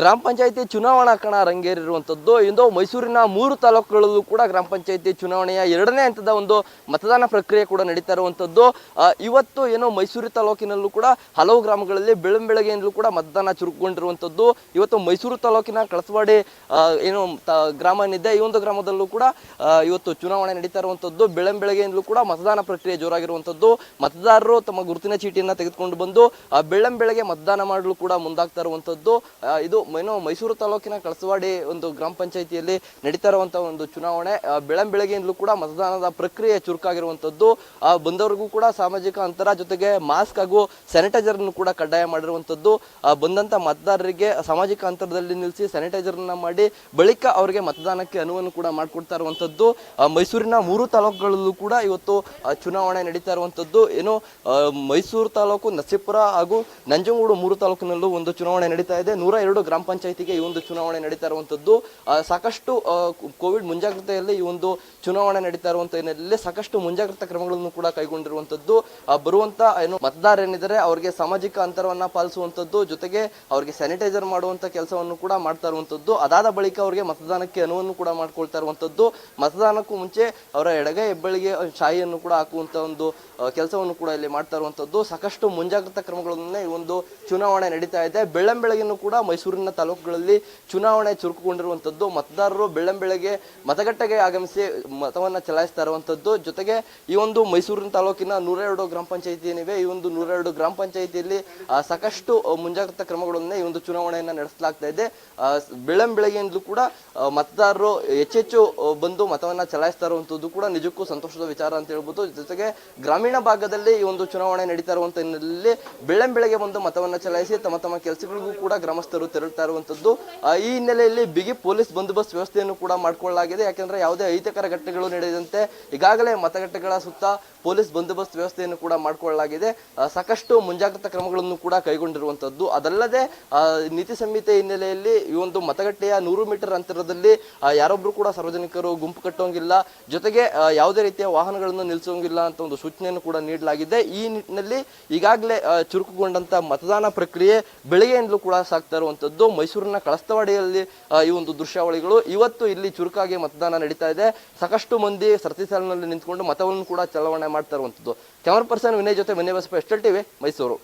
ಗ್ರಾಮ ಪಂಚಾಯಿತಿ ಚುನಾವಣಾ ಕಣ ರಂಗೇರಿರುವಂಥದ್ದು ಇಂದು ಮೈಸೂರಿನ ಮೂರು ತಾಲೂಕುಗಳಲ್ಲೂ ಕೂಡ ಗ್ರಾಮ ಪಂಚಾಯಿತಿ ಚುನಾವಣೆಯ ಎರಡನೇ ಹಂತದ ಒಂದು ಮತದಾನ ಪ್ರಕ್ರಿಯೆ ಕೂಡ ನಡೀತಾ ಇರುವಂಥದ್ದು ಇವತ್ತು ಏನೋ ಮೈಸೂರು ತಾಲೂಕಿನಲ್ಲೂ ಕೂಡ ಹಲವು ಗ್ರಾಮಗಳಲ್ಲಿ ಬೆಳಂಬೆಳಗ್ಗೆಯಿಂದಲೂ ಕೂಡ ಮತದಾನ ಚುರುಕುಗೊಂಡಿರುವಂಥದ್ದು ಇವತ್ತು ಮೈಸೂರು ತಾಲೂಕಿನ ಕಳಸವಾಡಿ ಏನು ಗ್ರಾಮ ಏನಿದೆ ಈ ಒಂದು ಗ್ರಾಮದಲ್ಲೂ ಕೂಡ ಇವತ್ತು ಚುನಾವಣೆ ನಡೀತಾ ಇರುವಂಥದ್ದು ಬೆಳಂಬೆಳಗ್ಗೆಯಿಂದಲೂ ಕೂಡ ಮತದಾನ ಪ್ರಕ್ರಿಯೆ ಜೋರಾಗಿರುವಂಥದ್ದು ಮತದಾರರು ತಮ್ಮ ಗುರುತಿನ ಚೀಟಿಯನ್ನು ತೆಗೆದುಕೊಂಡು ಬಂದು ಬೆಳ್ಳಂಬೆಳಗ್ಗೆ ಮತದಾನ ಮಾಡಲು ಕೂಡ ಮುಂದಾಗ್ತಾ ಇರುವಂಥದ್ದು ಇದು ಏನೋ ಮೈಸೂರು ತಾಲೂಕಿನ ಕಳಸವಾಡಿ ಒಂದು ಗ್ರಾಮ ಪಂಚಾಯಿತಿಯಲ್ಲಿ ನಡೀತಾ ಒಂದು ಚುನಾವಣೆ. ಆ, ಬೆಳ್ಳಂಬೆಳಗ್ಗೆಯಿಂದಲೂ ಕೂಡ ಮತದಾನದ ಪ್ರಕ್ರಿಯೆ ಚುರುಕಾಗಿರುವಂಥದ್ದು. ಬಂದವರಿಗೂ ಕೂಡ ಸಾಮಾಜಿಕ ಅಂತರ ಜೊತೆಗೆ ಮಾಸ್ಕ್ ಹಾಗೂ ಸ್ಯಾನಿಟೈಸರ್ ಅನ್ನು ಕೂಡ ಕಡ್ಡಾಯ ಮಾಡಿರುವಂಥದ್ದು. ಬಂದಂತ ಮತದಾರರಿಗೆ ಸಾಮಾಜಿಕ ಅಂತರದಲ್ಲಿ ನಿಲ್ಲಿಸಿ ಸ್ಯಾನಿಟೈಸರ್ ಅನ್ನ ಮಾಡಿ ಬಳಿಕ ಅವರಿಗೆ ಮತದಾನಕ್ಕೆ ಅನುವನ್ನು ಕೂಡ ಮಾಡಿಕೊಡ್ತಾ ಇರುವಂಥದ್ದು. ಮೈಸೂರಿನ ಮೂರು ತಾಲೂಕುಗಳಲ್ಲೂ ಕೂಡ ಇವತ್ತು ಚುನಾವಣೆ ನಡೀತಾ ಇರುವಂಥದ್ದು. ಏನು ಮೈಸೂರು ತಾಲೂಕು ನರಸೀಪುರ ಹಾಗೂ ನಂಜನಗೂಡು ಮೂರು ತಾಲೂಕಿನಲ್ಲೂ ಒಂದು ಚುನಾವಣೆ ನಡೀತಾ ಇದೆ. ನೂರ ಎರಡು ಗ್ರಾಮ ಪಂಚಾಯತಿಗೆ ಈ ಒಂದು ಚುನಾವಣೆ ನಡೀತಾ ಇರುವಂಥದ್ದು ಸಾಕಷ್ಟು ಕೋವಿಡ್ ಮುಂಜಾಗ್ರತೆಯಲ್ಲಿ ಈ ಒಂದು ಚುನಾವಣೆ ನಡೀತಾ ಇರುವಂಥ ಹಿನ್ನೆಲೆಯಲ್ಲಿ ಸಾಕಷ್ಟು ಮುಂಜಾಗ್ರತಾ ಕ್ರಮಗಳನ್ನು ಕೂಡ ಕೈಗೊಂಡಿರುವಂಥದ್ದು ಬರುವಂಥ ಏನು ಮತದಾರ ಏನಿದ್ದಾರೆ, ಅವರಿಗೆ ಸಾಮಾಜಿಕ ಅಂತರವನ್ನ ಪಾಲಿಸುವಂಥದ್ದು ಜೊತೆಗೆ ಅವರಿಗೆ ಸ್ಯಾನಿಟೈಸರ್ ಮಾಡುವಂತ ಕೆಲಸವನ್ನು ಕೂಡ ಮಾಡ್ತಾ ಇರುವಂಥದ್ದು ಅದಾದ ಬಳಿಕ ಅವರಿಗೆ ಮತದಾನಕ್ಕೆ ಅನುವನ್ನು ಕೂಡ ಮಾಡ್ಕೊಳ್ತಾ ಇರುವಂಥದ್ದು ಮತದಾನಕ್ಕೂ ಮುಂಚೆ ಅವರ ಎಡಗೈ, ಹೆಬ್ಬಳಿಗೆ ಶಾಯಿಯನ್ನು ಕೂಡ ಹಾಕುವಂತ ಒಂದು ಕೆಲಸವನ್ನು ಕೂಡ ಇಲ್ಲಿ ಮಾಡ್ತಾ ಇರುವಂಥದ್ದು ಸಾಕಷ್ಟು ಮುಂಜಾಗ್ರತಾ ಕ್ರಮಗಳನ್ನೇ ಈ ಒಂದು ಚುನಾವಣೆ ನಡೀತಾ ಇದೆ. ಬೆಳ್ಳಂಬೆಳಗಿನೂ ಕೂಡ ಮೈಸೂರಿನ ತಾಲೂಕುಗಳಲ್ಲಿ ಚುನಾವಣೆ ಚುರುಕುಗೊಂಡಿರುವಂಥದ್ದು, ಮತದಾರರು ಬೆಳ್ಳಂಬೆಳಗ್ಗೆ ಮತಗಟ್ಟೆಗೆ ಆಗಮಿಸಿ ಮತವನ್ನ ಚಲಾಯಿಸ್ತಾ ಇರುವಂಥದ್ದು. ಜೊತೆಗೆ ಈ ಒಂದು ಮೈಸೂರಿನ ತಾಲೂಕಿನ ನೂರೆರಡು ಗ್ರಾಮ ಪಂಚಾಯತಿ ಏನಿವೆ, ಈ ಒಂದು ನೂರೆರಡು ಗ್ರಾಮ ಪಂಚಾಯತಿಯಲ್ಲಿ ಸಾಕಷ್ಟು ಮುಂಜಾಗ್ರತಾ ಕ್ರಮಗಳನ್ನೇ ಈ ಒಂದು ಚುನಾವಣೆಯನ್ನ ನಡೆಸಲಾಗ್ತಾ ಇದೆ. ಬೆಳ್ಳಂಬೆಳಗ್ಗೆಯಿಂದಲೂ ಕೂಡ ಮತದಾರರು ಹೆಚ್ಚೆಚ್ಚು ಬಂದು ಮತವನ್ನ ಚಲಾಯಿಸ್ತಾ ಇರುವಂಥದ್ದು ಕೂಡ ನಿಜಕ್ಕೂ ಸಂತೋಷದ ವಿಚಾರ ಅಂತ ಹೇಳ್ಬೋದು. ಜೊತೆಗೆ ಗ್ರಾಮೀಣ ಭಾಗದಲ್ಲಿ ಈ ಒಂದು ಚುನಾವಣೆ ನಡೀತಾ ಇರುವಂತ ಹಿನ್ನೆಲೆಯಲ್ಲಿ ಬೆಳ್ಳಂಬೆಳಗ್ಗೆ ಬಂದು ಮತವನ್ನ ಚಲಾಯಿಸಿ ತಮ್ಮ ತಮ್ಮ ಕೆಲಸಗಳಿಗೂ ಕೂಡ ಗ್ರಾಮಸ್ಥರು ತೆರಳುತ್ತಾ ಇರುವಂತದ್ದು. ಆ, ಈ ಹಿನ್ನೆಲೆಯಲ್ಲಿ ಬಿಗಿ ಪೊಲೀಸ್ ಬಂದೋಬಸ್ತ್ ವ್ಯವಸ್ಥೆಯನ್ನು ಕೂಡ ಮಾಡಿಕೊಳ್ಳಲಾಗಿದೆ. ಯಾಕೆಂದ್ರೆ ಯಾವುದೇ ಅಹಿತಕರ ಘಟನೆಗಳು ನಡೆಯದಂತೆ ಈಗಾಗಲೇ ಮತಗಟ್ಟೆಗಳ ಸುತ್ತ ಪೊಲೀಸ್ ಬಂದೋಬಸ್ತ್ ವ್ಯವಸ್ಥೆಯನ್ನು ಕೂಡ ಮಾಡಿಕೊಳ್ಳಲಾಗಿದೆ. ಸಾಕಷ್ಟು ಮುಂಜಾಗ್ರತಾ ಕ್ರಮಗಳನ್ನು ಕೂಡ ಕೈಗೊಂಡಿರುವಂತದ್ದು. ಅದಲ್ಲದೆ ನೀತಿ ಸಂಹಿತೆ ಹಿನ್ನೆಲೆಯಲ್ಲಿ ಈ ಒಂದು ಮತಗಟ್ಟೆಯ ನೂರು ಮೀಟರ್ ಅಂತರದಲ್ಲಿ ಯಾರೊಬ್ಬರು ಕೂಡ ಸಾರ್ವಜನಿಕರು ಗುಂಪು ಕಟ್ಟೋಂಗಿಲ್ಲ. ಜೊತೆಗೆ ಯಾವುದೇ ರೀತಿಯ ವಾಹನಗಳನ್ನು ನಿಲ್ಲಿಸೋಂಗಿಲ್ಲ ಅಂತ ಒಂದು ಸೂಚನೆಯನ್ನು ಕೂಡ ನೀಡಲಾಗಿದೆ. ಈ ನಿಟ್ಟಿನಲ್ಲಿ ಈಗಾಗಲೇ ಚುರುಕುಗೊಂಡಂತಹ ಚುರುಕುಗೊಂಡಂತ ಮತದಾನ ಪ್ರಕ್ರಿಯೆ ಬೆಳಗ್ಗೆಯಿಂದಲೂ ಕೂಡ ಸಾಗ್ತಾ ಇರುವಂತದ್ದು ಮೈಸೂರಿನ ಕಳಸ್ತವಾಡಿಯಲ್ಲಿ ಈ ಒಂದು ದೃಶ್ಯಾವಳಿಗಳು. ಇವತ್ತು ಇಲ್ಲಿ ಚುರುಕಾಗಿ ಮತದಾನ ನಡೀತಾ ಇದೆ. ಸಾಕಷ್ಟು ಮಂದಿ ಸರತಿ ಸಾಲಿನಲ್ಲಿ ನಿಂತ್ಕೊಂಡು ಮತವನ್ನು ಕೂಡ ಚಲಾವಣೆ ಮಾಡ್ತಾ ಇರುವಂತದ್ದು. ಕ್ಯಾಮರಾ ಪರ್ಸನ್ ವಿನಯ್ ಜೊತೆ ವಿನಯ್ ಬಸಪ್ಪ, ಎಸ್ಟಲ್ ಟಿವಿ, ಮೈಸೂರು.